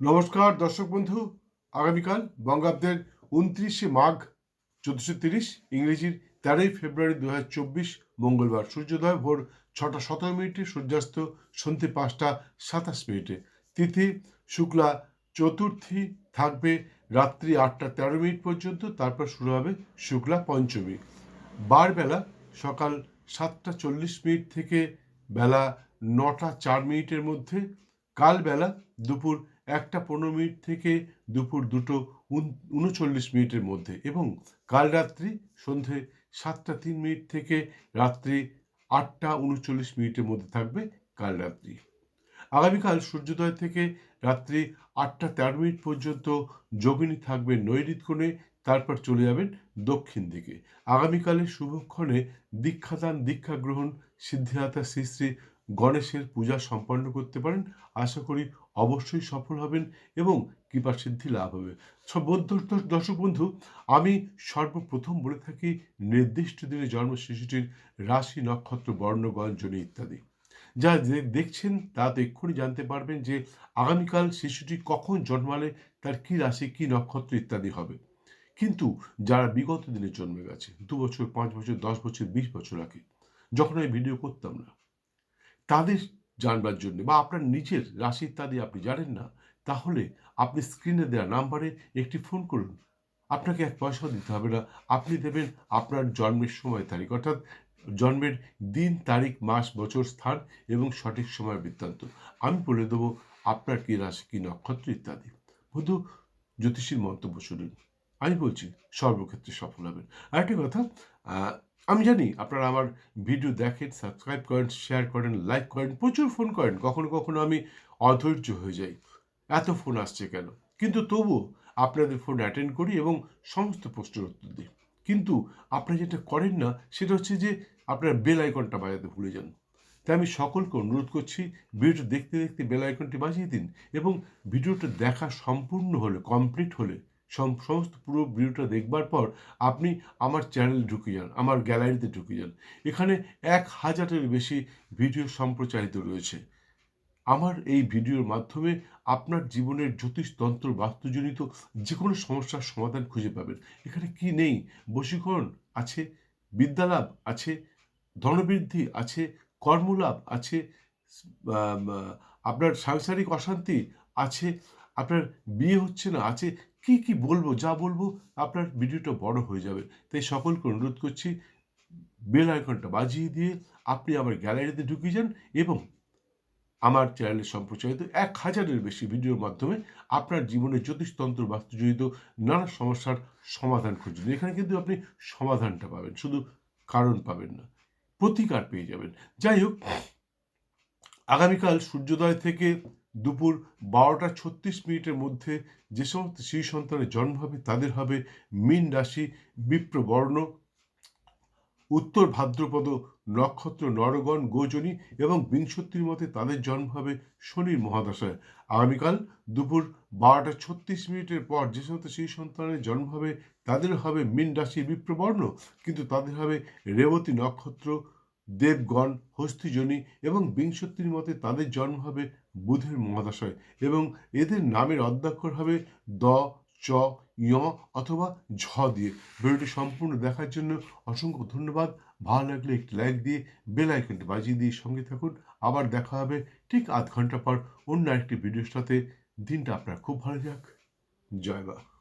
নমস্কার, দর্শক বন্ধু। আগামীকাল বঙ্গাব্দের উনত্রিশে মাঘ চোদ্দশো তিরিশ, ইংরেজির তেরোই ফেব্রুয়ারি দু চব্বিশ, মঙ্গলবার সূর্যোদয় ভোর ছটা সতেরো মিনিটে, সূর্যাস্ত সন্ধ্যে পাঁচটা সাতাশ মিনিটে। তিথি শুক্লা চতুর্থী থাকবে রাত্রি আটটা তেরো মিনিট পর্যন্ত, তারপর শুরু হবে শুক্লা পঞ্চমী। বারবেলা সকাল সাতটা চল্লিশ মিনিট থেকে বেলা নটা চার মিনিটের মধ্যে, কালবেলা দুপুর একটা পনেরো মিনিট থেকে দুপুর দুটো উন- উনচল্লিশ মিনিটের মধ্যে এবং কাল রাত্রি সন্ধে সাতটা তিন মিনিট থেকে রাত্রি আটটা উনচল্লিশ মিনিটের মধ্যে থাকবে কাল রাত্রি। আগামীকাল সূর্যোদয় থেকে রাত্রি আটটা তেরো মিনিট পর্যন্ত যোগিনী থাকবে নৈরিত কোণে, তারপর চলে যাবেন দক্ষিণ দিকে। আগামীকালের শুভক্ষণে দীক্ষাদান দীক্ষা গ্রহণ সিদ্ধিদাতা শ্রী শ্রী গণেশের পূজা সম্পন্ন করতে পারেন। আশা করি অবশ্যই সফল হবেন এবং কৃপা সিদ্ধি লাভ হবে। দর্শক বন্ধু, আমি সর্বপ্রথম বলে থাকি, নির্দিষ্ট দিনে জন্ম শিশুটির রাশি, নক্ষত্র, বর্ণ গঞ্জনী ইত্যাদি। যে- দেখছেন তা তো এক্ষুনি জানতে পারবেন যে আগামীকাল শিশুটি কখন জন্মালে, তার কি রাশি, কি নক্ষত্র ইত্যাদি হবে। কিন্তু যারা বিগত দিনে জন্মে গেছে, দু বছর, পাঁচ বছর, দশ বছর, বিশ বছর আগে, যখন আমি ভিডিও করতাম না তাদের জানবার জন্য বা আপনার নিজের রাশি ইত্যাদি আপনি জানেন না, তাহলে আপনি স্ক্রিনে দেওয়া নাম্বারে একটি ফোন করুন। আপনাকে এক পয়সাও দিতে হবে না। আপনি দেবেন আপনার জন্মের সময় তারিখ, অর্থাৎ জন্মের দিন, তারিখ, মাস, বছর, স্থান এবং সঠিক সময় বৃত্তান্ত। আমি বলে দেবো আপনার কী রাশি, কী নক্ষত্র ইত্যাদি। শুধু জ্যোতিষীর মন্তব্য শুনুন। আমি বলছি সর্বক্ষেত্রে সফল হবেন। আরেকটি কথা আমি জানি আপনারা আমার ভিডিও দেখেন সাবস্ক্রাইব করেন শেয়ার করেন লাইক করেন, প্রচুর ফোন করেন, কখনো কখনো আমি অধৈর্য হয়ে যাই। এত ফোন আসছে কেন? কিন্তু তবুও আপনাদের ফোন অ্যাটেন্ড করি এবং সমস্ত প্রশ্নের উত্তর দিই। কিন্তু আপনারা যেটা করেন না, সেটা হচ্ছে যে আপনারা বেল আইকনটা বাজাতে ভুলে যান। তাই আমি সকলকে অনুরোধ করছি ভিডিওটা দেখতে দেখতে বেল আইকনটি বাজিয়ে দিন এবং ভিডিওটা দেখা সম্পূর্ণ হলে কমপ্লিট হলে সমস্ত পুরো ভিডিওটা দেখবার পর আপনি আমার চ্যানেলে ঢুকে যান, আমার গ্যালারিতে ঢুকে যান। এখানে এক হাজারের বেশি ভিডিও সম্প্রচারিত রয়েছে। আমার এই ভিডিওর মাধ্যমে আপনার জীবনের জ্যোতিষতন্ত্র বাস্তুজনিত যে কোনো সমস্যার সমাধান খুঁজে পাবেন। এখানে কি নেই? বশীকরণ আছে, বিদ্যালাভ আছে, ধনবৃদ্ধি আছে, কর্মলাভ আছে আপনার সাংসারিক অশান্তি আছে আপনার বিয়ে হচ্ছে না, আছে, কি কি বলব, যা বলব আপনার ভিডিওটা বড় হয়ে যাবে। তাই সকলকে অনুরোধ করছি, বেল আইকনটা বাজিয়ে দিয়ে আপনি আমার গ্যালারিতে ঢুকিয়ে যান এবং আমার চ্যানেলে সম্প্রচারিত এক হাজারের বেশি ভিডিওর মাধ্যমে আপনার জীবনে জ্যোতিষতন্ত্র বাস্তুজনিত নানা সমস্যার সমাধান খুঁজুন এখানে কিন্তু আপনি সমাধানটা পাবেন, শুধু কারণ পাবেন না, প্রতিকার পেয়ে যাবেন। যাই হোক, আগামীকাল সূর্যোদয় থেকে দুপুর বারোটা ছত্রিশ মিনিটের মধ্যে যে সমস্ত শিশু সন্তানের জন্ম হবে তাদের হবে মীন রাশি, বিপ্রবর্ণ, উত্তর ভাদ্রপদ, নক্ষত্র, নরগণ, গোজনী এবং বিংশতির মতে তাদের জন্ম হবে শনির মহাদশায়। আগামীকাল দুপুর বারোটা ছত্রিশ মিনিটের পর যে সমস্ত শিশু সন্তানের জন্ম হবে তাদের হবে মীন রাশি, বিপ্রবর্ণ, কিন্তু তাদের হবে রেবতী নক্ষত্র দেবগণ, হস্তিজনী এবং বিংশতির মতে তাদের জন্ম হবে বুধের মহাদশায় এবং এদের নামের অধ্যাক্ষর হবে দ, চ ইয় অথবা ঝ দিয়ে। ভিডিওটি সম্পূর্ণ দেখার জন্য অসংখ্য ধন্যবাদ। ভালো লাগলে একটি লাইক দিয়ে বেল আইকনটি বাজিয়ে দিয়ে সঙ্গে থাকুন। আবার দেখা হবে ঠিক আধ ঘণ্টা পর অন্য একটি ভিডিওর সাথে। দিনটা আপনার খুব ভালো যাক। জয় বা